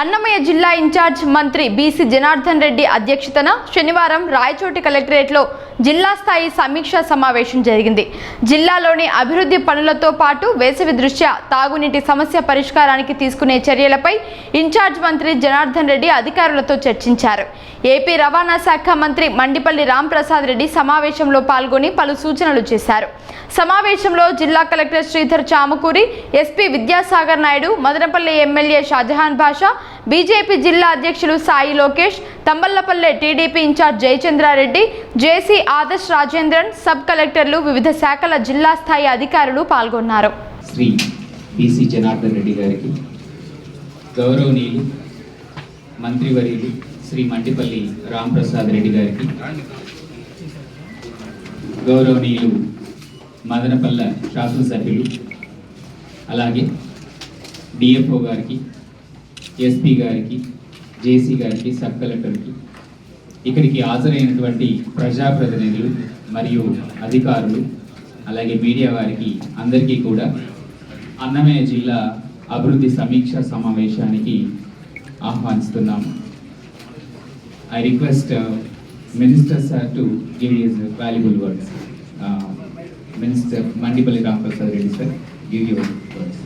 అన్నమయ్య జిల్లా ఇన్ఛార్జ్ మంత్రి బీసీ జనార్దన్ రెడ్డి అధ్యక్షతన శనివారం రాయచోటి కలెక్టరేట్లో జిల్లా స్థాయి సమీక్షా సమావేశం జరిగింది. జిల్లాలోని అభివృద్ధి పనులతో పాటు వేసవి దృష్ట్యా తాగునీటి సమస్య పరిష్కారానికి తీసుకునే చర్యలపై ఇన్ఛార్జ్ మంత్రి జనార్దన్ రెడ్డి అధికారులతో చర్చించారు. ఏపీ రవాణా శాఖ మంత్రి మండిపల్లి రాంప్రసాద్ రెడ్డి సమావేశంలో పాల్గొని పలు సూచనలు చేశారు. సమావేశంలో జిల్లా collector Sridhar Chamakuri SP Vidyasagar Naidu Madanapalle MLA Shahjahan Basha BJP జిల్లా అధ్యక్షులు Sai Lokesh Thamballapalle TDP incharge Jayachandra Reddy JC Adarsh Rajendran sub కలెక్టర్లు వివిధ శాఖల జిల్లా స్థాయి అధికారులు పాల్గొన్నారు. శ్రీ పిసి జనార్దన్ రెడ్డి గారికి గౌరవనీయులు మంత్రివర్యులు శ్రీ మంటిపల్లి రాంప్రసాద్ రెడ్డి గారికి గౌరవనీయులు మదనపల్ల శాసనసభ్యులు అలాగే డిఎఫ్ఓ గారికి ఎస్పీ గారికి జేసీ గారికి సబ్ కలెక్టర్కి ఇక్కడికి హాజరైనటువంటి ప్రజాప్రతినిధులు మరియు అధికారులు అలాగే మీడియా వారికి అందరికీ కూడా అన్నమయ్య జిల్లా అభివృద్ధి సమీక్ష సమావేశానికి ఆహ్వానిస్తున్నాము. I request minister sir to give use valuable words minister Mandipalli Ramaprasad Reddy sir give your words